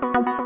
Thank you.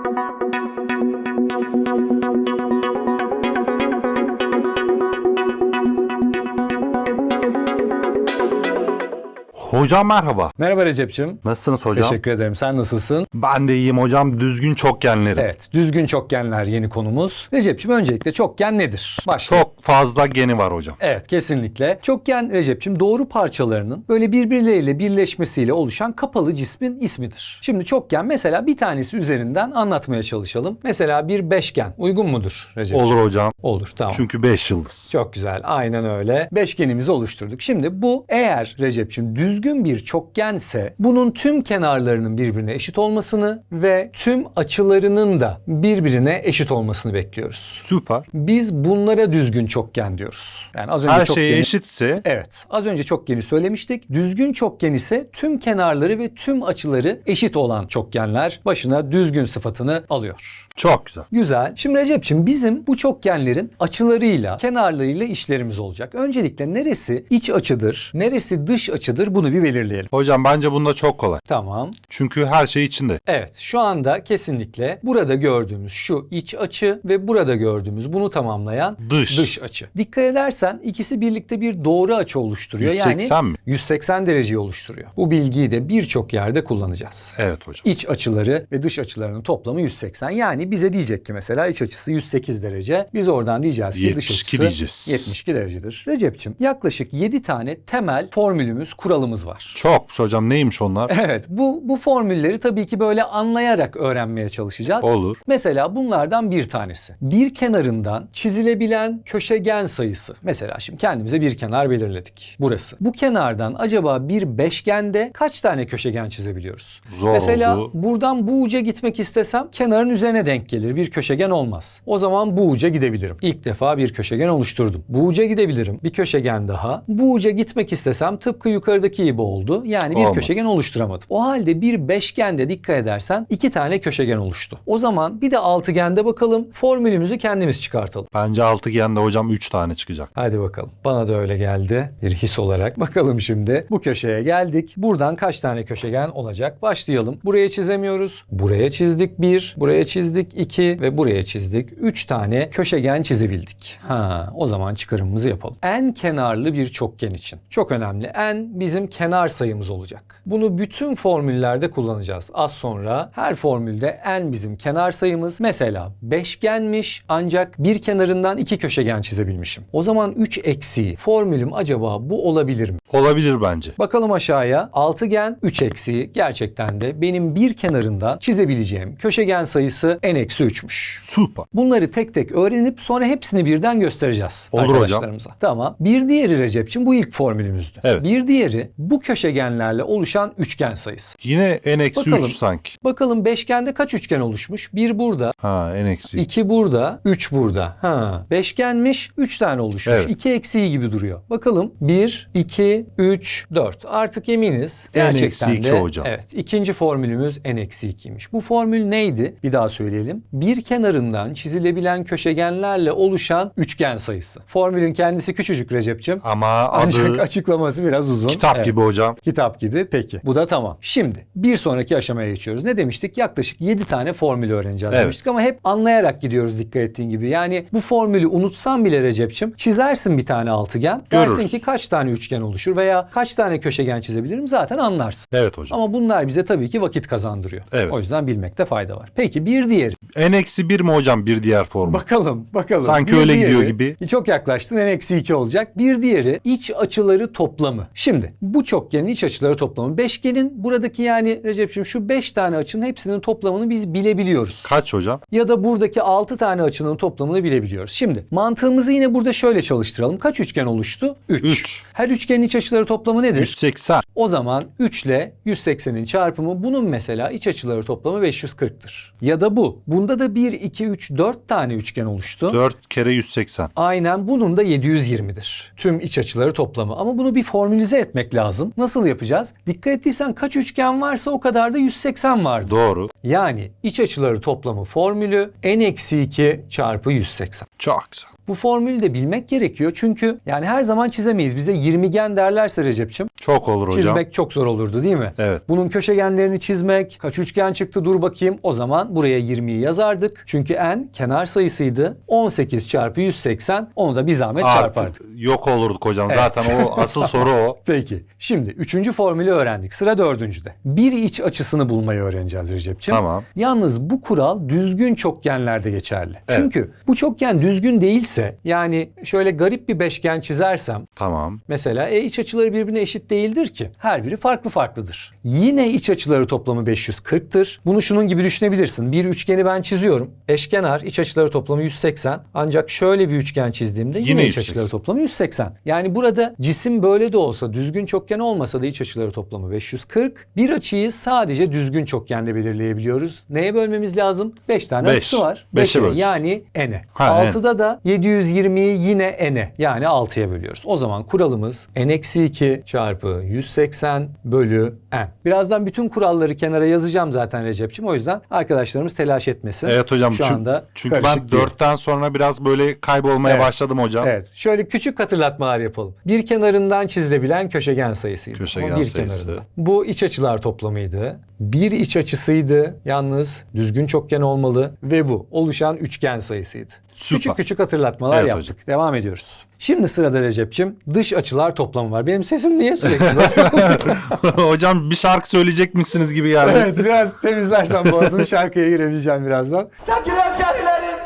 Hocam merhaba. Merhaba Recep'ciğim. Nasılsınız hocam? Teşekkür ederim. Sen nasılsın? Ben de iyiyim hocam. Düzgün çokgenleri. Evet, düzgün çokgenler yeni konumuz. Recep'ciğim öncelikle çokgen nedir? Başlayalım. Çok fazla geni var hocam. Evet kesinlikle. Çokgen Recep'ciğim doğru parçalarının böyle birbirleriyle birleşmesiyle oluşan kapalı cismin ismidir. Şimdi çokgen mesela bir tanesi üzerinden anlatmaya çalışalım. Mesela bir beşgen uygun mudur Recep? Olur hocam. Olur tamam. Çünkü 5 yıldız. Çok güzel. Aynen öyle. Beşgenimizi oluşturduk. Şimdi bu eğer Recep'ciğim düzgün bir çokgense bunun tüm kenarlarının birbirine eşit olmasını ve tüm açılarının da birbirine eşit olmasını bekliyoruz. Süper. Biz bunlara düzgün çokgen diyoruz. Yani az önce Her çokgeni... şey eşitse Evet. Az önce çokgeni söylemiştik. Düzgün çokgen ise tüm kenarları ve tüm açıları eşit olan çokgenler başına düzgün sıfatını alıyor. Çok güzel. Güzel. Şimdi Recep'ciğim bizim bu çokgenlerin açılarıyla, kenarlarıyla işlerimiz olacak. Öncelikle neresi iç açıdır, neresi dış açıdır bunu bir belirleyelim. Hocam bence bunda çok kolay. Tamam. Çünkü her şey içinde. Evet şu anda kesinlikle burada gördüğümüz şu iç açı ve burada gördüğümüz bunu tamamlayan Dış. dış açı. Dikkat edersen ikisi birlikte bir doğru açı oluşturuyor. 180 yani mi? 180 dereceyi oluşturuyor. Bu bilgiyi de birçok yerde kullanacağız. Evet hocam. İç açıları ve dış açılarının toplamı 180. Yani bize diyecek ki mesela iç açısı 108 derece. Biz oradan diyeceğiz ki dış 72 açısı diyeceğiz. 72 derecedir. Recep'ciğim yaklaşık 7 tane temel formülümüz, kuralımız var. Çok hocam neymiş onlar? Evet bu, bu formülleri tabii ki böyle anlayarak öğrenmeye çalışacağız. Olur. Mesela bunlardan bir tanesi. Bir kenarından çizilebilen köşegen sayısı. Mesela şimdi kendimize bir kenar belirledik. Burası. Bu kenardan acaba bir beşgende kaç tane köşegen çizebiliyoruz? Zor Mesela oldu. buradan bu uca gitmek istesem kenarın üzerine denk gelir. Bir köşegen olmaz. O zaman bu uca gidebilirim. İlk defa bir köşegen oluşturdum. Bu uca gidebilirim. Bir köşegen daha. Bu uca gitmek istesem tıpkı yukarıdaki gibi oldu. Yani bir Olmaz. köşegen oluşturamadım. O halde bir beşgende dikkat edersen iki tane köşegen oluştu. O zaman bir de altıgende bakalım. Formülümüzü kendimiz çıkartalım. Bence altıgende hocam 3 tane çıkacak. Hadi bakalım. Bana da öyle geldi bir his olarak. Bakalım şimdi. Bu köşeye geldik. Buradan kaç tane köşegen olacak? Başlayalım. Buraya çizemiyoruz. Buraya çizdik bir, buraya çizdik çizdik 2 ve buraya çizdik 3 tane köşegen çizebildik. Ha, o zaman çıkarımımızı yapalım. En kenarlı bir çokgen için. Çok önemli. En bizim kenar sayımız olacak. Bunu bütün formüllerde kullanacağız. Az sonra her formülde en bizim kenar sayımız. Mesela beşgenmiş ancak bir kenarından iki köşegen çizebilmişim. O zaman 3 eksiği formülüm acaba bu olabilir mi? Olabilir bence. Bakalım aşağıya. Altıgen 3 eksiği gerçekten de benim bir kenarından çizebileceğim köşegen sayısı en n-3'müş. Süper. Bunları tek tek öğrenip sonra hepsini birden göstereceğiz Olur arkadaşlarımıza. Hocam. Tamam. Bir diğeri Recep'ciğim bu ilk formülümüzdü. Evet. Bir diğeri bu köşegenlerle oluşan üçgen sayısı. Yine n-3 sanki. Bakalım beşgende kaç üçgen oluşmuş? Bir burada. Ha n-2. 2 burada. 3 burada. Ha. Beşgenmiş 3 tane oluşmuş. Evet. 2 eksiği gibi duruyor. Bakalım 1, 2, 3, 4. Artık eminiz. Gerçekten n-2 hocam. Evet. İkinci formülümüz n-2'ymiş. Bu formül neydi? Bir daha söyleyelim bir kenarından çizilebilen köşegenlerle oluşan üçgen sayısı. Formülün kendisi küçücük Recep'ciğim. Ama Ancak adı açıklaması biraz uzun. kitap Evet. gibi hocam. Kitap gibi. Peki. Bu da tamam. Şimdi bir sonraki aşamaya geçiyoruz. Ne demiştik? Yaklaşık 7 tane formül öğreneceğiz Evet. demiştik ama hep anlayarak gidiyoruz dikkat ettiğin gibi. Yani bu formülü unutsan bile Recep'çim çizersin bir tane altıgen. Dersin Görürüz. ki kaç tane üçgen oluşur veya kaç tane köşegen çizebilirim zaten anlarsın. Evet hocam. Ama bunlar bize tabii ki vakit kazandırıyor. Evet. O yüzden bilmekte fayda var. Peki bir diğeri. N-1 mi hocam bir diğer formül? Bakalım, bakalım. Sanki Bir öyle gidiyor diğeri- gibi. Çok yaklaştın. En eksi 2 olacak. Bir diğeri iç açıları toplamı. Şimdi bu çokgenin iç açıları toplamı. Beşgenin buradaki yani Recep'ciğim şu 5 tane açının hepsinin toplamını biz bilebiliyoruz. Kaç hocam? Ya da buradaki 6 tane açının toplamını bilebiliyoruz. Şimdi mantığımızı yine burada şöyle çalıştıralım. Kaç üçgen oluştu? 3. Üç. Her üçgenin iç açıları toplamı nedir? 180. O zaman 3 ile 180'in çarpımı bunun mesela iç açıları toplamı 540'tır. Ya da bu. Bunda da 1, 2, 3, 4 tane üçgen oluştu. 4 kere 180. Aynen bunun da 720'dir. Tüm iç açıları toplamı. Ama bunu bir formülize etmek lazım. Nasıl yapacağız? Dikkat ettiysen kaç üçgen varsa o kadar da 180 vardı. Doğru. Yani iç açıları toplamı formülü n-2 çarpı 180. Çok güzel. Bu formülü de bilmek gerekiyor çünkü yani her zaman çizemeyiz. Bize 20gen derlerse Recep'çim Çok olur hocam. Çizmek çok zor olurdu değil mi? Evet. Bunun köşegenlerini çizmek, kaç üçgen çıktı dur bakayım. O zaman buraya 20'yi yazardık. Çünkü n kenar sayısıydı. 18 çarpı 180 onu da bir zahmet çarpardık. Artık yok olurduk hocam. Evet. Zaten o asıl soru o. Peki şimdi üçüncü formülü öğrendik. Sıra dördüncüde. Bir iç açısını bulmayı öğreneceğiz Recep'ciğim. Tamam. Yalnız bu kural düzgün çokgenlerde geçerli. Evet. Çünkü bu çokgen düzgün değilse yani şöyle garip bir beşgen çizersem Tamam. Mesela e iç açıları birbirine eşit değildir ki. Her biri farklı farklıdır. Yine iç açıları toplamı 540'tır. Bunu şunun gibi düşünebilirsin. Bir üçgeni ben çiziyorum. Eşkenar iç açıları toplamı 180. Ancak şöyle bir üçgen çizdiğimde yine, Yine iç 180. açıları toplamı 180. Yani burada cisim böyle de olsa düzgün çokgen olmasa da iç açıları toplamı 540. Bir açıyı sadece düzgün çokgende belirleyebiliyoruz. Neye bölmemiz lazım? 5 tane Beş. açısı var. Beşe Beşe, böleceğiz. Yani n'e. Ha, n. 6'da da 720'yi yine n'e yani 6'ya bölüyoruz. O zaman kuralımız n-2 çarpı 180 bölü n. Birazdan bütün kuralları kenara yazacağım zaten Recep'ciğim. O yüzden arkadaşlarımız telaş etmesin. Evet hocam. Şu çünkü, anda çünkü ben karışık değil. dörtten sonra biraz böyle kaybolmaya Evet. başladım hocam. Evet. Şöyle küçük hatırlatmalar yapalım. Bir kenarından çizilebilen köşegen sayısıydı. Köşegen sayısı. kenarından. Bu iç açılar toplamıydı. Bir iç açısıydı. Yalnız düzgün çokgen olmalı ve bu oluşan üçgen sayısıydı. Süper. Küçük küçük hatırlatmalar Evet yaptık. Devam ediyoruz. Şimdi sırada Recep'ciğim dış açılar toplamı var. Benim sesim niye sürekli hocam bir şarkı söyleyecek misiniz gibi geldi. evet biraz temizlersen boğazını şarkıya girebileceğim birazdan. Sevgili hemşehrilerim,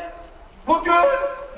bugün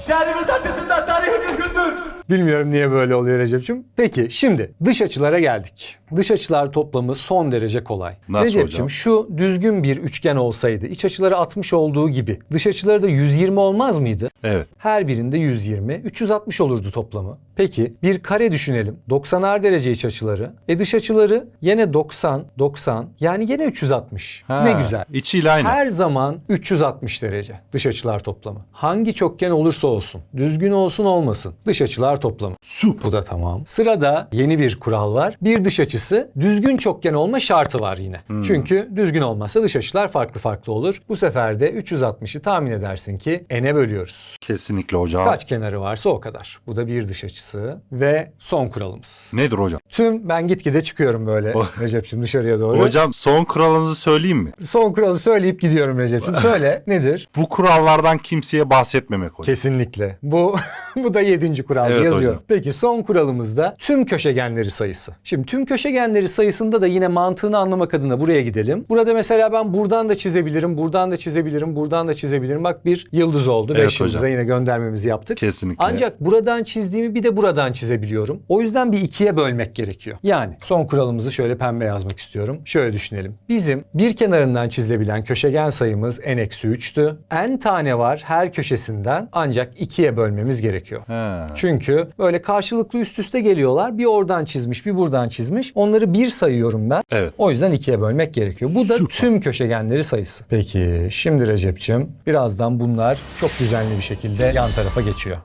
şehrimiz açısından tarihi bir gündür. Bilmiyorum niye böyle oluyor Recep'ciğim. Peki şimdi dış açılara geldik. Dış açılar toplamı son derece kolay. Nasıl Recep'ciğim hocam? şu düzgün bir üçgen olsaydı iç açıları 60 olduğu gibi dış açıları da 120 olmaz mıydı? Evet. Her birinde 120, 360 olurdu toplamı. Peki bir kare düşünelim. 90'ar derece iç açıları. E dış açıları yine 90, 90 yani yine 360. Ha, Ne güzel. İçiyle aynı. Her zaman 360 derece dış açılar toplamı. Hangi çokgen olursa olsun, düzgün olsun olmasın dış açılar toplamı. Süper. Bu da tamam. Sırada yeni bir kural var. Bir dış açısı düzgün çokgen olma şartı var yine. Çünkü düzgün olmazsa dış açılar farklı farklı olur. Bu sefer de 360'ı tahmin edersin ki n'e bölüyoruz. Kesinlikle hocam. Kaç kenarı varsa o kadar. Bu da bir dış açısı ve son kuralımız. Nedir hocam? Tüm ben gitgide çıkıyorum böyle Oh. Recep'ciğim dışarıya doğru. Hocam son kuralınızı söyleyeyim mi? Son kuralı söyleyip gidiyorum Recep'ciğim. Söyle nedir? Bu kurallardan kimseye bahsetmemek hocam. Kesinlikle. Bu bu da yedinci kural Evet yazıyor. hocam. Peki son kuralımız da tüm köşegenleri sayısı. Şimdi tüm köşegenleri sayısında da yine mantığını anlamak adına buraya gidelim. Burada mesela ben buradan da çizebilirim, buradan da çizebilirim, buradan da çizebilirim. Bak bir yıldız oldu. Evet Beş yıldıza hocam. yine göndermemizi yaptık. Kesinlikle. Ancak buradan çizdiğimi bir de buradan çizebiliyorum. O yüzden bir ikiye bölmek gerekiyor. Yani son kuralımızı şöyle pembe yazmak istiyorum. Şöyle düşünelim. Bizim bir kenarından çizilebilen köşegen sayımız n-3'tü. n tane var her köşesinden ancak ikiye bölmemiz gerekiyor. He. Çünkü böyle karşılıklı üst üste geliyorlar. Bir oradan çizmiş, bir buradan çizmiş. Onları bir sayıyorum ben. Evet. O yüzden ikiye bölmek gerekiyor. Bu da Süper. tüm köşegenleri sayısı. Peki şimdi Recep'ciğim birazdan bunlar çok düzenli bir şekilde yan tarafa geçiyor.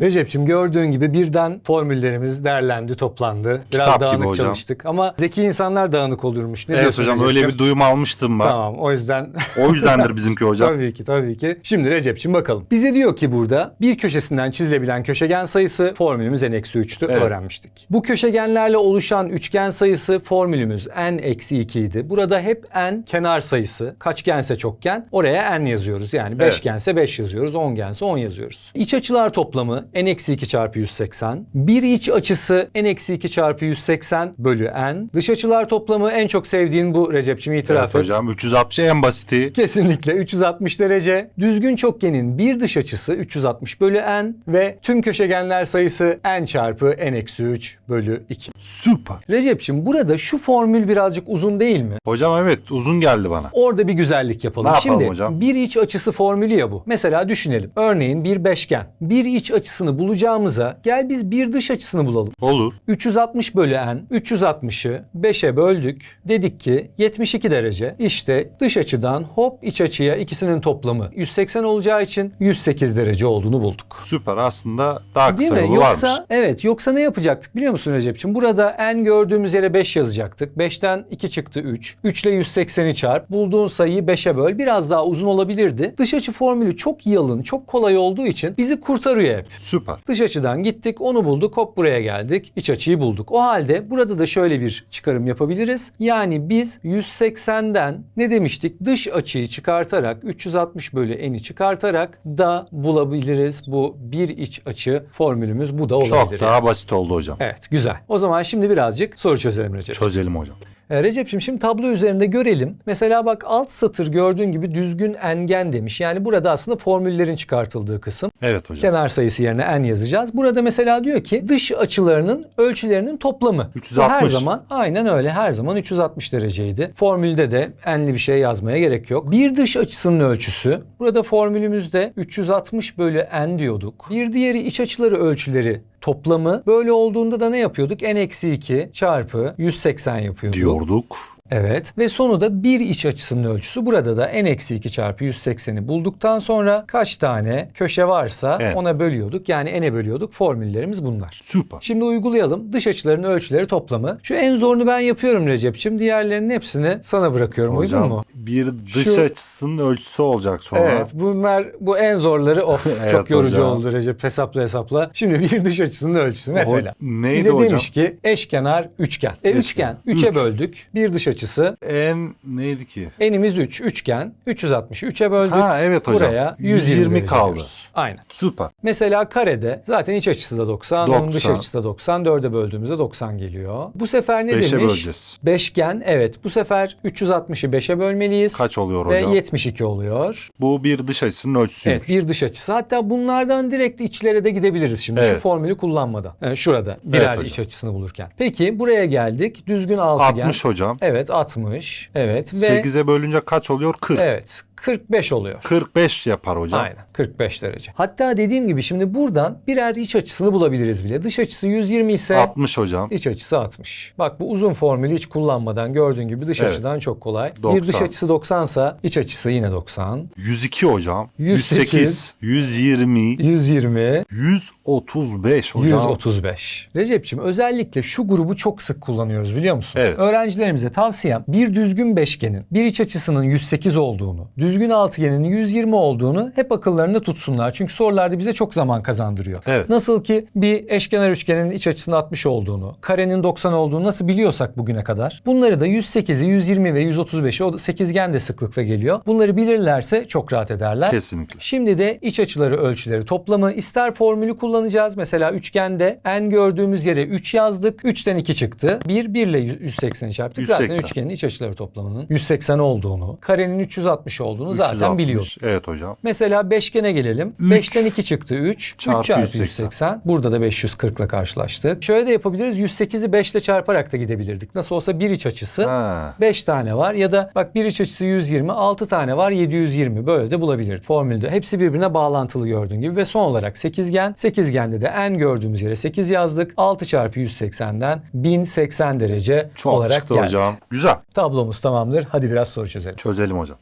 Recep'ciğim gördüğün gibi birden formüllerimiz derlendi, toplandı. Biraz Kitap gibi dağınık hocam. çalıştık ama zeki insanlar dağınık olurmuş. Ne Evet diyorsun hocam Recep'ciğim? öyle bir duyum almıştım ben. Tamam o yüzden O yüzdendir bizimki hocam. Tabii ki tabii ki. Şimdi Recep'ciğim bakalım. Bize diyor ki burada bir köşesinden çizilebilen köşegen sayısı formülümüz n-3'tü Evet. öğrenmiştik. Bu köşegenlerle oluşan üçgen sayısı formülümüz n-2 idi. Burada hep n kenar sayısı. Kaçgense çokgen oraya n yazıyoruz. Yani beşgense 5 yazıyoruz. Ongense 10 yazıyoruz. İç açılar toplamı n-2 çarpı 180. Bir iç açısı n-2 çarpı 180 bölü n. Dış açılar toplamı en çok sevdiğin bu Recep'ciğim itiraf Evet et. hocam 360 en basiti. Kesinlikle 360 derece. Düzgün çokgenin bir dış açısı 360 bölü n ve tüm köşegenler sayısı n çarpı n-3 bölü 2. Süper. Recep'ciğim burada şu formül birazcık uzun değil mi? Hocam evet uzun geldi bana. Orada bir güzellik yapalım. Ne yapalım Şimdi hocam? bir iç açısı formülü ya bu. Mesela düşünelim. Örneğin bir beşgen. Bir iç açısını bulacağımıza gel biz bir dış açısını bulalım. Olur. 360 bölü n, 360'ı 5'e böldük. Dedik ki 72 derece. İşte dış açıdan hop iç açıya ikisinin toplamı 180 olacağı için 108 derece olduğunu bulduk. Süper aslında daha Değil kısa mi? yolu Yoksa varmış. evet yoksa ne yapacaktık biliyor musun Recep'ciğim? Burada n gördüğümüz yere 5 yazacaktık. 5'ten 2 çıktı 3. 3 ile 180'i çarp. Bulduğun sayıyı 5'e böl. Biraz daha uzun olabilirdi. Dış açı formülü çok yalın, çok kolay olduğu için bizi kurtarıyor hep. Süper. Dış açıdan gittik, onu bulduk, hop buraya geldik. İç açıyı bulduk. O halde burada da şöyle bir çıkarım yapabiliriz. Yani biz 180'den ne demiştik? Dış açıyı çıkartarak 360 bölü eni çıkartarak da bulabiliriz. Bu bir iç açı formülümüz bu da olabilir. Çok daha basit oldu hocam. Evet güzel. O zaman şimdi birazcık soru çözelim Recep. Çözelim hocam. Ee, Recep'ciğim şimdi tablo üzerinde görelim. Mesela bak alt satır gördüğün gibi düzgün engen demiş. Yani burada aslında formüllerin çıkartıldığı kısım. Evet hocam. Kenar sayısı yerine en yazacağız. Burada mesela diyor ki dış açılarının ölçülerinin toplamı. Bu 360. Her zaman aynen öyle her zaman 360 dereceydi. Formülde de enli bir şey yazmaya gerek yok. Bir dış açısının ölçüsü. Burada formülümüzde 360 bölü n diyorduk. Bir diğeri iç açıları ölçüleri toplamı. Böyle olduğunda da ne yapıyorduk? n-2 çarpı 180 yapıyorduk. Diyorduk. Evet ve sonu da bir iç açısının ölçüsü. Burada da n-2 çarpı 180'i bulduktan sonra kaç tane köşe varsa Evet. ona bölüyorduk. Yani n'e bölüyorduk. Formüllerimiz bunlar. Süper. Şimdi uygulayalım. Dış açıların ölçüleri toplamı. Şu en zorunu ben yapıyorum Recep'ciğim. Diğerlerinin hepsini sana bırakıyorum. Uygun Hocam mu? bir dış Şu- açısının ölçüsü olacak sonra. Evet bunlar bu en zorları of Evet çok yorucu hocam. oldu Recep hesapla hesapla. Şimdi bir dış açısının ölçüsü mesela. neydi Bize hocam? demiş ki eşkenar üçgen. E, üçgen. Üçe Üç. böldük. Bir dış açısı En neydi ki? Enimiz 3 üçgen. 360'ı 3'e böldük. Ha, evet hocam. Buraya 120, 120 derece kaldı. diyoruz. Aynen. Süper. Mesela karede zaten iç açısı da 90, onun dış 90. açısı da 90. 4'e böldüğümüzde 90 geliyor. Bu sefer ne Beşe demiş? böleceğiz. Beşgen evet. Bu sefer 360'ı 5'e bölmeliyiz. Kaç oluyor Ve hocam? 72 oluyor. Bu bir dış açısının ölçüsüymüş. Evet bir dış açısı. Hatta bunlardan direkt içlere de gidebiliriz şimdi şu Evet. formülü kullanmadan. Yani şurada birer hocam. iç açısını bulurken. Peki buraya geldik. Düzgün altıgen. 60 hocam. Evet 60. Evet ve 8'e bölünce kaç oluyor? 40. evet 45 oluyor. 45 yapar hocam. Aynen 45 derece. Hatta dediğim gibi şimdi buradan birer iç açısını bulabiliriz bile. Dış açısı 120 ise 60 hocam. iç açısı 60. Bak bu uzun formülü hiç kullanmadan gördüğün gibi dış Evet. açıdan çok kolay. 90. Bir dış açısı 90 ise iç açısı yine 90. 102 hocam. 108. 108. 120. 120, 135 hocam. 135. Recep'ciğim özellikle şu grubu çok sık kullanıyoruz biliyor musun? Evet. Öğrencilerimize tavsiyem bir düzgün beşgenin bir iç açısının 108 olduğunu, düzgün altıgenin 120 olduğunu hep akıllarında tutsunlar. Çünkü sorularda bize çok zaman kazandırıyor. Evet. Nasıl ki bir eşkenar üçgenin iç açısının 60 olduğunu, karenin 90 olduğunu nasıl biliyorsak bugüne kadar bunları da 108'i, 120 ve 135'i o sekizgen de sıklıkla geliyor. Bunları bilirlerse çok rahat ederler. Kesinlikle. Şimdi de iç açıları ölçüleri toplamı ister formülü kullanacağız. Mesela üçgende en gördüğümüz yere 3 yazdık. 3'ten 2 çıktı. 1 1 ile 180'i çarptık. Zaten 180. üçgenin iç açıları toplamının 180 olduğunu, karenin 360 olduğunu zaten 360. biliyoruz. Evet hocam. Mesela beşgene gelelim. Üç 5'ten 2 çıktı 3. 3 çarpı çarpı 180. 180. Burada da 540 ile karşılaştık. Şöyle de yapabiliriz. 108'i 5 ile çarparak da gidebilirdik. Nasıl olsa bir iç açısı. Ha. 5 tane var ya da bak bir iç açısı 120, 6 tane var 720 böyle de bulabilirdik formülde. Hepsi birbirine bağlantılı gördüğün gibi ve son olarak sekizgen. Sekizgende de en gördüğümüz yere 8 yazdık. 6 çarpı 180'den 1080 derece Çok olarak çıktı geldi. hocam. Güzel. Tablomuz tamamdır. Hadi biraz soru çözelim. Çözelim hocam.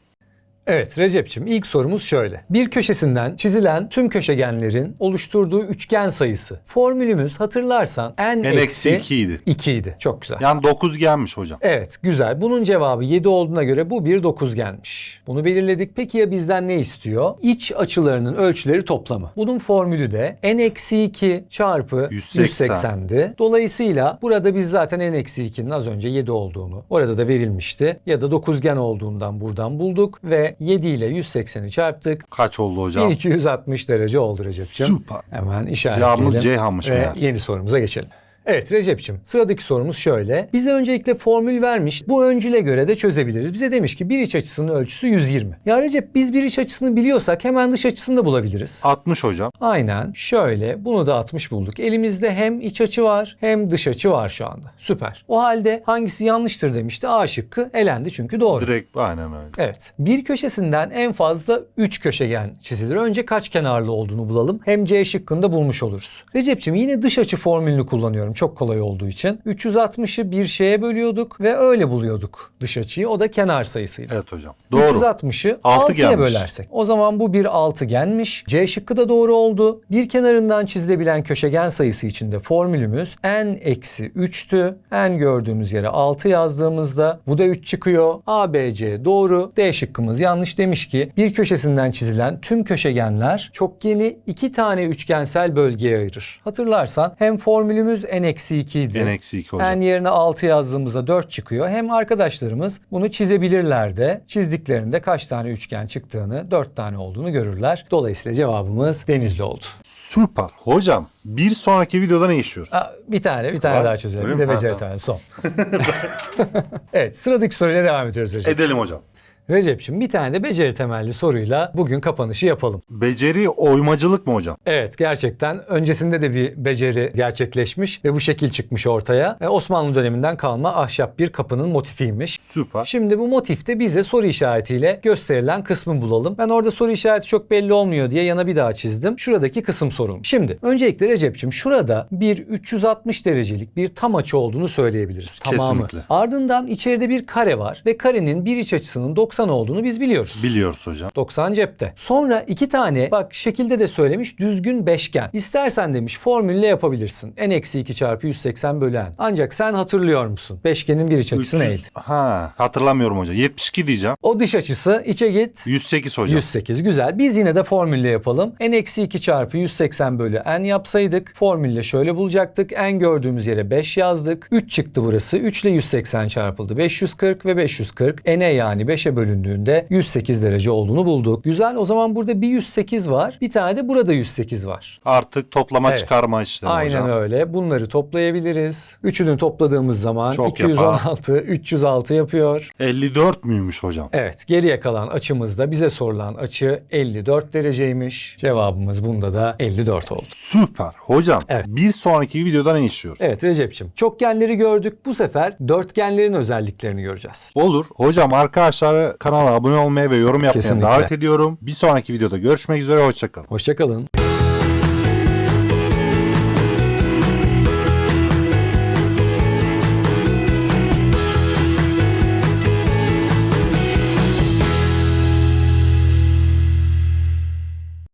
Evet Recep'ciğim ilk sorumuz şöyle. Bir köşesinden çizilen tüm köşegenlerin oluşturduğu üçgen sayısı. Formülümüz hatırlarsan n, En eksi 2 idi. 2 idi. Çok güzel. Yani 9 gelmiş hocam. Evet güzel. Bunun cevabı 7 olduğuna göre bu bir dokuzgenmiş. Bunu belirledik. Peki ya bizden ne istiyor? İç açılarının ölçüleri toplamı. Bunun formülü de n-2 çarpı 180. 180'di. Dolayısıyla burada biz zaten n-2'nin az önce 7 olduğunu orada da verilmişti. Ya da dokuzgen olduğundan buradan bulduk ve 7 ile 180'i çarptık. Kaç oldu hocam? 1260 derece oldu Recep'ciğim. Süper. Hemen işaretleyelim. Cevabımız Ceyhan'mış Ve meğer. yeni sorumuza geçelim. Evet Recep'ciğim sıradaki sorumuz şöyle. Bize öncelikle formül vermiş. Bu öncüle göre de çözebiliriz. Bize demiş ki bir iç açısının ölçüsü 120. Ya Recep biz bir iç açısını biliyorsak hemen dış açısını da bulabiliriz. 60 hocam. Aynen şöyle bunu da 60 bulduk. Elimizde hem iç açı var hem dış açı var şu anda. Süper. O halde hangisi yanlıştır demişti. A şıkkı elendi çünkü doğru. Direkt aynen öyle. Evet. Bir köşesinden en fazla 3 köşegen çizilir. Önce kaç kenarlı olduğunu bulalım. Hem C şıkkında bulmuş oluruz. Recep'ciğim yine dış açı formülünü kullanıyorum. Söylüyorum çok kolay olduğu için. 360'ı bir şeye bölüyorduk ve öyle buluyorduk dış açıyı. O da kenar sayısıydı. Evet hocam. Doğru. 360'ı Altı 6'ya gelmiş. bölersek. O zaman bu bir altıgenmiş. C şıkkı da doğru oldu. Bir kenarından çizilebilen köşegen sayısı içinde formülümüz n eksi 3'tü. n gördüğümüz yere 6 yazdığımızda bu da 3 çıkıyor. A, B, C doğru. D şıkkımız yanlış demiş ki bir köşesinden çizilen tüm köşegenler çokgeni iki tane üçgensel bölgeye ayırır. Hatırlarsan hem formülümüz n eksi 2 idi. N eksi 2 hocam. n yerine 6 yazdığımızda 4 çıkıyor. Hem arkadaşlarımız bunu çizebilirler de çizdiklerinde kaç tane üçgen çıktığını 4 tane olduğunu görürler. Dolayısıyla cevabımız denizli oldu. Süper. Hocam bir sonraki videoda ne işliyoruz? Aa, bir tane bir tane Var. daha çözelim. Bir de mi? Beceri tane son. evet sıradaki soruyla devam ediyoruz Recep. Edelim hocam. Recep'ciğim bir tane de beceri temelli soruyla bugün kapanışı yapalım. Beceri oymacılık mı hocam? Evet gerçekten öncesinde de bir beceri gerçekleşmiş ve bu şekil çıkmış ortaya. E, Osmanlı döneminden kalma ahşap bir kapının motifiymiş. Süper. Şimdi bu motifte bize soru işaretiyle gösterilen kısmı bulalım. Ben orada soru işareti çok belli olmuyor diye yana bir daha çizdim. Şuradaki kısım sorun. Şimdi öncelikle Recep'ciğim şurada bir 360 derecelik bir tam açı olduğunu söyleyebiliriz. Tamamı. Kesinlikle. Ardından içeride bir kare var ve karenin bir iç açısının 90 olduğunu biz biliyoruz. Biliyoruz hocam. 90 cepte. Sonra iki tane bak şekilde de söylemiş düzgün beşgen. İstersen demiş formülle yapabilirsin. n-2 çarpı 180 bölü n. Ancak sen hatırlıyor musun? Beşgenin bir iç açısı 300 neydi? Ha, hatırlamıyorum hocam. 72 diyeceğim. O dış açısı içe git. 108 hocam. 108 güzel. Biz yine de formülle yapalım. n-2 çarpı 180 bölü n yapsaydık formülle şöyle bulacaktık. n gördüğümüz yere 5 yazdık. 3 çıktı burası. 3 ile 180 çarpıldı. 540 ve 540 n'e yani 5'e bölündüğünde 108 derece olduğunu bulduk. Güzel o zaman burada bir 108 var. Bir tane de burada 108 var. Artık toplama Evet. çıkarma işlemi Aynen hocam. öyle. Bunları toplayabiliriz. Üçünü topladığımız zaman Çok 216, 306 yapıyor. 54 müymüş hocam? Evet geriye kalan açımızda bize sorulan açı 54 dereceymiş. Cevabımız bunda da 54 oldu. Süper. Hocam Evet. bir sonraki videoda ne işliyoruz? Evet Recep'ciğim çokgenleri gördük. Bu sefer dörtgenlerin özelliklerini göreceğiz. Olur. Hocam arkadaşlar kanala abone olmaya ve yorum yapmaya Kesinlikle. davet ediyorum. Bir sonraki videoda görüşmek üzere. Hoşçakalın. Hoşçakalın.